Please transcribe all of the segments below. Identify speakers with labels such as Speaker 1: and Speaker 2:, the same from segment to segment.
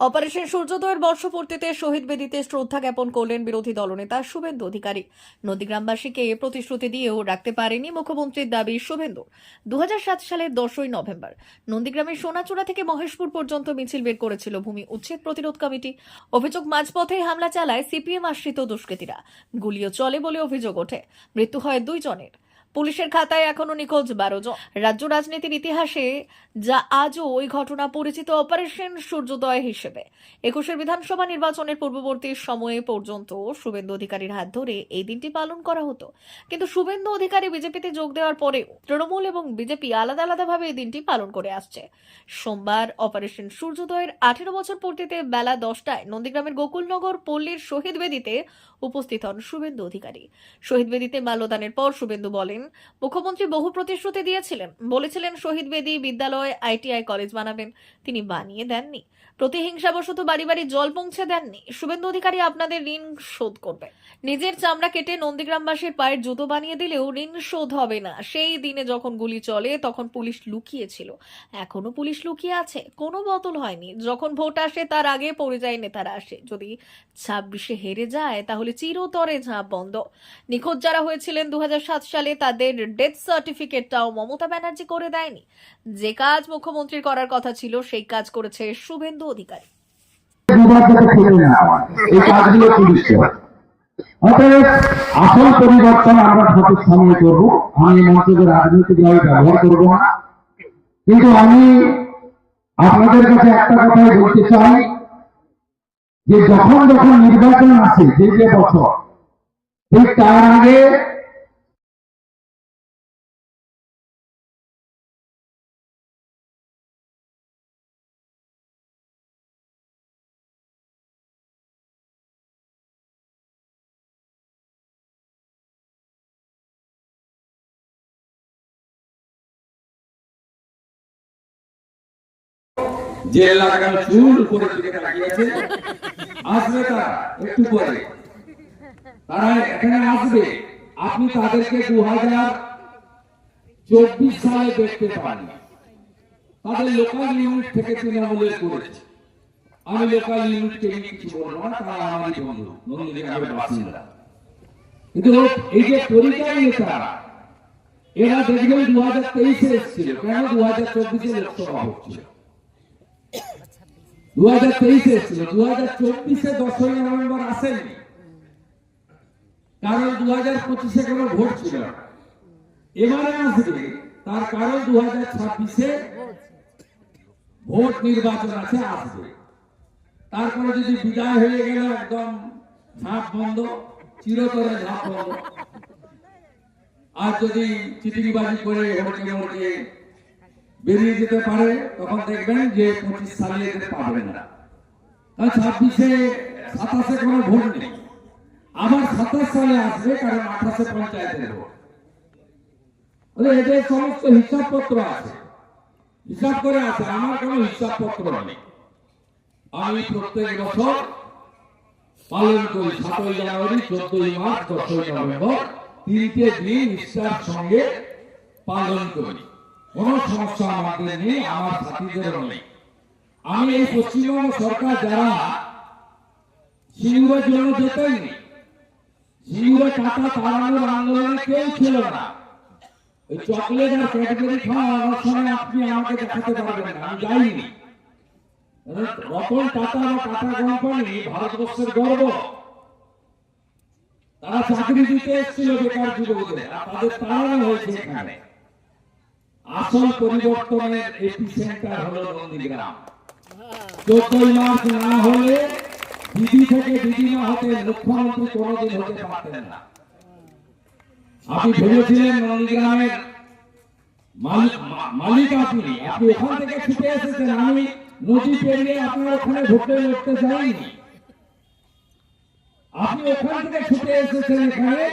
Speaker 1: Operation সূর্যোদয়ের বর্ষপূর্তিতে শহীদ বেদিতে শ্রদ্ধা জ্ঞাপন করলেন বিরোধী দলনেতা শুভেন্দু অধিকারী। নদীগ্রামবাসীকে প্রতিশ্রুতি দিয়েও রাখতে পারেনি মুখ্যমন্ত্রীর দাবি শুভেন্দু। দু হাজার সাত সালের দশই নভেম্বর, নন্দীগ্রামের সোনাচূড়া থেকে মহেশপুর পর্যন্ত মিছিল বের করেছিল ভূমি উচ্ছেদ প্রতিরোধ কমিটি। অভিযোগ মাঝপথে হামলা চালায় সিপিএম আশ্রিত দুষ্কৃতীরা। গুলিও চলে বলে অভিযোগ ওঠে। মৃত্যু হয় দুই জনের। পুলিশের খাতায় এখনও নিখোঁজ বারো জন। রাজ্য রাজনীতির ইতিহাসে যা আজও ওই ঘটনা পরিচিত অপারেশন সূর্যোদয় হিসেবে। একুশের বিধানসভা নির্বাচনের পূর্ববর্তী সময়ে পর্যন্ত শুভেন্দু অধিকারীর হাত ধরে এই দিনটি পালন করা হতো। কিন্তু শুভেন্দু অধিকারী বিজেপিতে যোগ দেওয়ার পরেও তৃণমূল এবং বিজেপি আলাদা আলাদাভাবে এই দিনটি পালন করে আসছে। সোমবার অপারেশন সূর্যোদয়ের আঠেরো বছর পূর্তিতে বেলা দশটায় নন্দীগ্রামের গোকুলনগর পল্লীর শহীদ বেদিতে উপস্থিত হন শুভেন্দু অধিকারী। শহীদ বেদিতে মাল্যদানের পর শুভেন্দু বলেন, মুখ্যমন্ত্রী বহু প্রতিশ্রুতি দিয়েছিলেন। বলেছিলেন শহীদ বেদি বিদ্যালয়, আইটিআই কলেজ বানাবেন। তিনি বানিয়ে দেননি। প্রতিহিংসাবশত বাড়ি বাড়ি জল পৌঁছে দেননি। শুভেন্দু অধিকারী আপনাদের ঋণ শোধ করবে নিজের চামড়া কেটে নন্দীগ্রামবাসীর পায়ের জুতো বানিয়ে দিলেও ঋণ শোধ হবে না। সেই দিনে যখন গুলি চলে, তখন পুলিশ লুকিয়েছিল। এখনও পুলিশ লুকিয়ে আছে। কোনো বদল হয়নি। যখন ভোট আসে, তার আগে পরিযায়ী নেতারা আসে। যদি ছাব্বিশে হেরে যায়, তাহলে চিরতরে ঝাঁপ বন্ধ। নিখোঁজ যারা হয়েছিলেন দু সালে তাদের ডেথ সার্টিফিকেটটাও মমতা ব্যানার্জি করে দেয়নি। যে কাজ মুখ্যমন্ত্রীর করার কথা ছিল, সেই কাজ করেছে শুভেন্দু অধিকারী।
Speaker 2: আসল পরিবর্তন আমরা সঠিক করব, আমি মঞ্চকে রাজনৈতিকভাবে ব্যবহার করব না। কিন্তু আমি আপনাদের কাছে একটা কথাই বলতে চাই যে যখন যখন নির্বাচন আছে যে বছর, ঠিক তার আগে
Speaker 3: যে এলাকার চুল উপরের দিকে তাকিয়েছে আসবে তারা, একটু পরে। তারা এখানে আসবে। আপনি তাদেরকে দু হাজার চব্বিশ সালে দেখতে পান। তাদের লোকাল ইউনিট থেকে তৃণমূলের করেছে। আমি লোকাল ইউনিটকে নিয়ে কিছু বলব না, তারা আমারই বন্ধু। বাসিন্দা কিন্তু এই যে পরিচয় নেতারা, এরা দেখবেন দু হাজার তেইশে এসেছিল। কেন দু হাজার চব্বিশে লোকসভা হচ্ছিল? দু হাজার তেইশে এসেছিল দু হাজার চব্বিশে দশই নভেম্বর আসেনি। কারণ দু হাজার পঁচিশে কোনো ভোট ছিল এবারে আসবে, তার কারণ দু হাজার ছাব্বিশে ভোট নির্বাচন আছে, আসবে। তারপরে যদি বিদায় হয়ে গেল একদম ঝাঁপ বন্ধ, চিরতরে ঝাঁপ বন্ধ। আর যদি চিটিংবাজি করে হড়কে হড়কে বেরিয়ে যেতে পারে, তখন দেখবেন যে পঁচিশ সালে এদের পাবেন না। কারণ ছাব্বিশে সাতাশে কোনো ভোট নেই। আবার সাতাশ সালে আসবে, কারণ আঠাশে পঞ্চায়েতের ভোট। এদের সমস্ত হিসাবপত্র আছে। হিসাব করে আছে, আমার কোনো হিসাবপত্র নেই। আমি প্রত্যেক বছর পালন করি, সাতই জানুয়ারি, চোদ্দই মার্চ, দশই নভেম্বর, তিনটে দিন ইস্টার সঙ্গে পালন করি। কোনো সমস্যা আমাদের নেই, আমার সাথীদেরও নেই। আমি এই পশ্চিমবঙ্গ সরকার যারা সিঙ্গুরের জন্য নেই, সিঙ্গুরে টাকা তাড়ানোর আন্দোলনে কেউ ছিল না। ওই চকলেট আর ক্যাডবেরি খাওয়া সঙ্গে আপনি আমাকে দেখাতে পারবেন আমি যাইনি। রতন টাটা বা টাটা কোম্পানি ভারতবর্ষের গর্ব। তারা চাকরি দিতে এসেছিল বেকার যুবকদের তাদের তাড়ানো হয়েছে এখানে। আসল পরিবর্তনের এপিসেন্টার হলো নন্দীগ্রাম। চোদ্দই মার্চ না হলে দিদি থেকে দিদিমা হতে মুখ্যমন্ত্রী কোনোদিন হতে পারতেন না। আপনি ভেবেছিলেন নন্দীগ্রামের মালিক আপনি। আপনি ওখান থেকে ছুটে এসেছেন। আমি নদী পেরিয়ে আপনার ওখানে ভোটে লড়তে যাইনি। আপনি ওখান থেকে ছুটে এসেছেন এখানে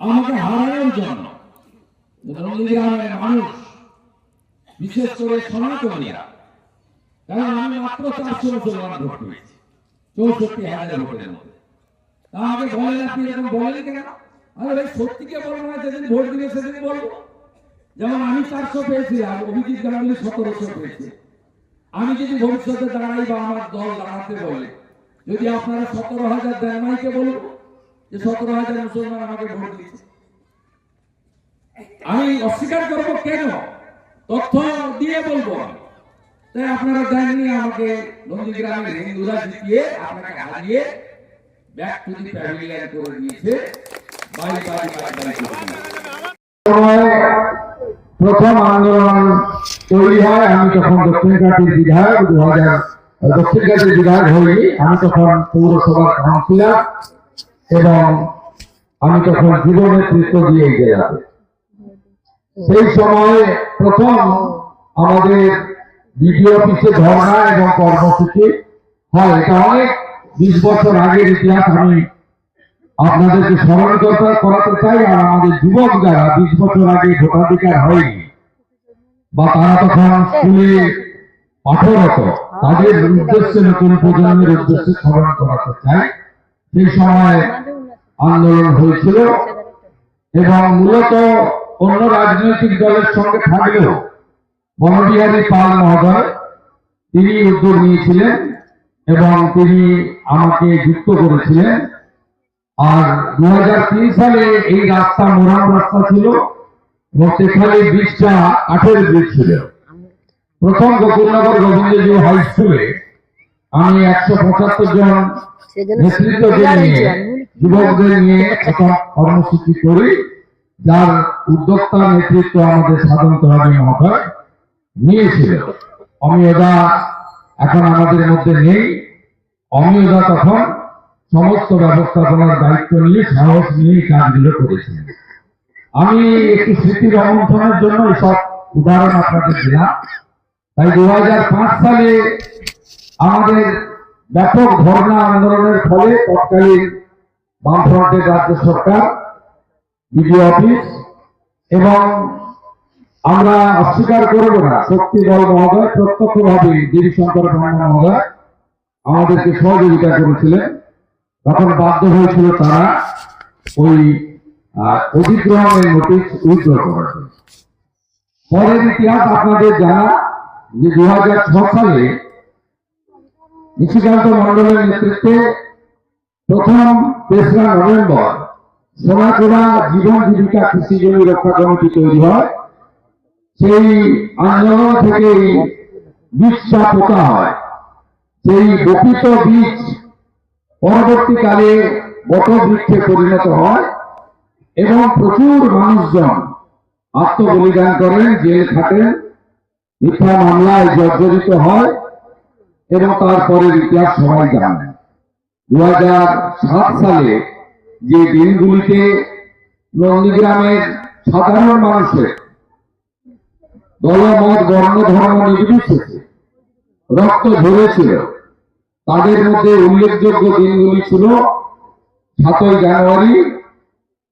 Speaker 3: আমাকে হারানোর জন্য। নন্দীগ্রামের মানুষ, বিশেষ করে সনাতনীরা। কারণ আমি মাত্র চারশো মুসলমান ভোট পেয়েছি চৌষট্টি হাজার ভোটের মধ্যে। তা আমাকে বলেন আপনি এরকম বলেন কেন? আরে ভাই, সত্যিকে বলব না, যেদিন ভোট দিবে সেদিন বলব। যেমন আমি চারশো পেয়েছি, আর অভিজিৎ গাঙ্গুলি সতেরোশো পেয়েছে। আমি যদি ভবিষ্যতে দাঁড়াই বা আমার দল দাঁড়াতে বলে, যদি আপনারা সতেরো হাজার দেন মাইকে বলুন যে সতেরো হাজার মুসলমান আমাকে ভোট দিয়েছে আমি অস্বীকার করব কেন? তথ্য দিয়ে বলব। তাই আপনারা দেননি আমাকে হিন্দুরা জিতিয়ে, আপনাকে হারিয়ে
Speaker 2: প্রথম আন্দোলন হয় এবং আমি তখন নেতৃত্ব দিয়ে জেলাতে সেই সময় প্রথম আমাদের বিডিও অফিসে ধর্ণা এবং কর্মসূচি হয়। এটা অনেক বিশ বছর আগের ইতিহাস। আমি আপনাদেরকে স্মরণ করতে চাই, আর আমাদের যুবক যারা বিশ বছর আগে ভোটাধিকার হয়নি বা তারা তখন স্কুলে পাঠরত, তাদের উদ্দেশ্যে নতুন প্রজন্মের উদ্দেশ্যে স্মরণ করাতে চাই। সেই সময় আন্দোলন হয়েছিল এবং মূলত অন্য রাজনৈতিক দলের সঙ্গে থাকলেও বনবিহারী পাল মহোদয় তিনি উদ্যোগ নিয়েছিলেন এবং তিনি আমাকে যুক্ত করেছিলেন। আর দু সালে এই রাস্তা মোরাম রাস্তা ছিল এবং সেখানে ব্রিজটা কাঠের ব্রিজ ছিল। প্রথম গোকুলনগর গোবিন্দজি হাই স্কুলে আমি একশো পঁচাত্তর জন নেতৃত্বদের নিয়ে যুবকদের নিয়ে একটা কর্মসূচি করি। যার উদ্যোক্তা নেতৃত্ব আমাদের সাধন্ত হবে মহোদয় নিয়েছিল। অমিয়দা এখন আমাদের মধ্যে নেই। অমিয়দা তখন সমস্ত ব্যবস্থাপনার দায়িত্ব নিয়ে, সাহস নিয়ে কাজগুলো করেছিলেন। আমি একটু স্মৃতি রমন্থনের জন্য সব উদাহরণ আপনাদের দিলাম। তাই দু হাজার পাঁচ সালে আমাদের ব্যাপক ধর্ণা আন্দোলনের ফলে তৎকালীন বামফ্রন্টের রাজ্য সরকার বিডিও অফিস, এবং আমরা অস্বীকার করব না। শক্তি দল মহোদয় প্রত্যক্ষভাবে গিরিশঙ্কর ব্রহ্ম মহোদয় আমাদেরকে সহযোগিতা করেছিলেন। তখন বাধ্য হয়েছিল তারা ওই অধিগ্রহণের নোটিশ উইথড্র করার পরের ইতিহাস আপনাদের জানা, যে দু সালে নিশিকান্ত মন্ডলের নেতৃত্বে প্রথম তেসরা নভেম্বর সোনাচোড়া জীবন জীবিকা কৃষি জমি রক্ষা কমিটি তৈরি হয়। সেই আন্দোলন থেকেই বীজটা পোতা হয়। সেই বপিত বীজ পরবর্তীকালে বট বৃক্ষে পরিণত হয় এবং প্রচুর মানুষজন আত্মবলিদান করেন, জেল খাটেন, মিথ্যা মামলায় জর্জরিত হয় এবং তারপরের ইতিহাস সবাই জানেন। দু সালে যে দিনগুলিতে নন্দীগ্রামের সাধারণ মানুষের দলমত বর্ণ ধর্ম নির্বিশেষে রক্ত ঝরেছিল, তাদের মধ্যে উল্লেখযোগ্য দিনগুলি ছিল সাতই জানুয়ারি,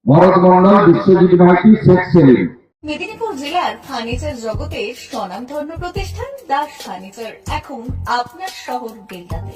Speaker 2: ভরত মন্ডল, বিশ্বজিৎ মাইতি, শেখ সেলিম।
Speaker 1: মেদিনীপুর জেলার ফার্নিচার জগতের স্বনামধন্য প্রতিষ্ঠান দাস ফার্নিচার। এখন আপনার শহর বেলদাতে